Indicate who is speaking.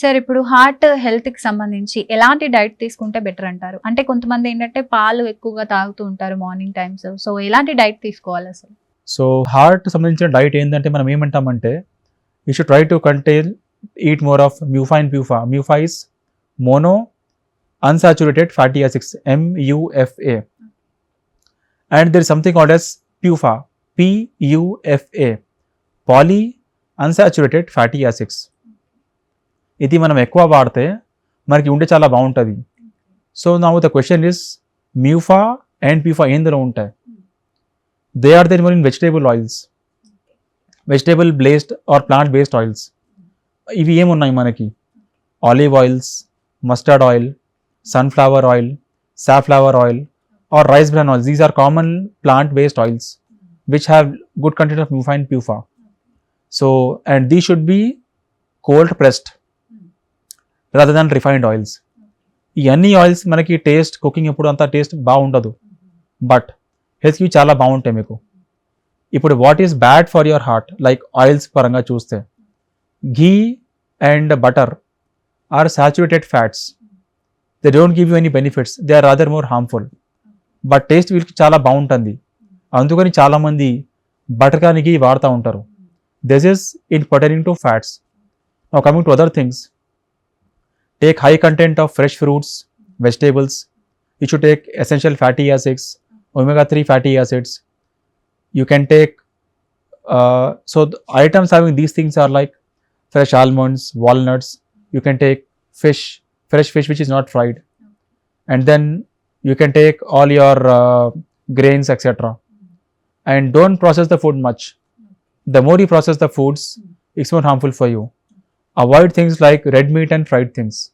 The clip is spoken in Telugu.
Speaker 1: సార్ ఇప్పుడు హార్ట్ హెల్త్కి సంబంధించి ఎలాంటి డైట్ తీసుకుంటే బెటర్ అంటారు? అంటే కొంతమంది ఏంటంటే పాలు ఎక్కువగా తాగుతూ ఉంటారు మార్నింగ్ టైమ్స్. సో ఎలాంటి డైట్ తీసుకోవాలి అసలు?
Speaker 2: సో హార్ట్ సంబంధించిన డైట్ ఏంటంటే మనం ఏమంటామంటే you should try to contain eat more of MUFA and PUFA MUFA is mono unsaturated fatty acids MUFA and there something called as PUFA PUFA poly unsaturated fatty acids. ఇది మనం ఎక్కువ వాడితే మనకి ఉండే చాలా బాగుంటుంది. సో నా the question is MUFA and PUFA ఏందులో ఉంటాయి? They are there more in vegetable oils vegetable based or plant based oils ఇవి ఏమున్నాయి మనకి? Olive oils mustard oil sunflower oil safflower oil or rice bran oils these are common plant based oils which have good content of MUFA and PUFA so and the should be cold pressed rather than refined oils ఈ అన్ని ఆయిల్స్ మనకి టేస్ట్ కుకింగ్ ఎప్పుడు అంత టేస్ట్ బాగుండదు. బట్ హెల్త్కి చాలా బాగుంటాయి మీకు. ఇప్పుడు what is bad for your heart like oils పరంగా చూస్తే. Ghee and butter are saturated fats they don't give you any benefits they are rather more harmful but taste వీళ్ళకి చాలా బాగుంటుంది. అందుకని చాలామంది బటర్ కానీ ఘీ వాడుతూ ఉంటారు. This is in pertaining to fats coming to other things take high content of fresh fruits, vegetables. You should take essential fatty acids, omega 3 fatty acids. You can take, uh, so items having these things are like fresh almonds, walnuts. You can take fish, fresh fish which is not fried. And then you can take all your uh, grains, etc. And don't process the food much. The more you process the foods, it's more harmful for you avoid things like red meat and fried things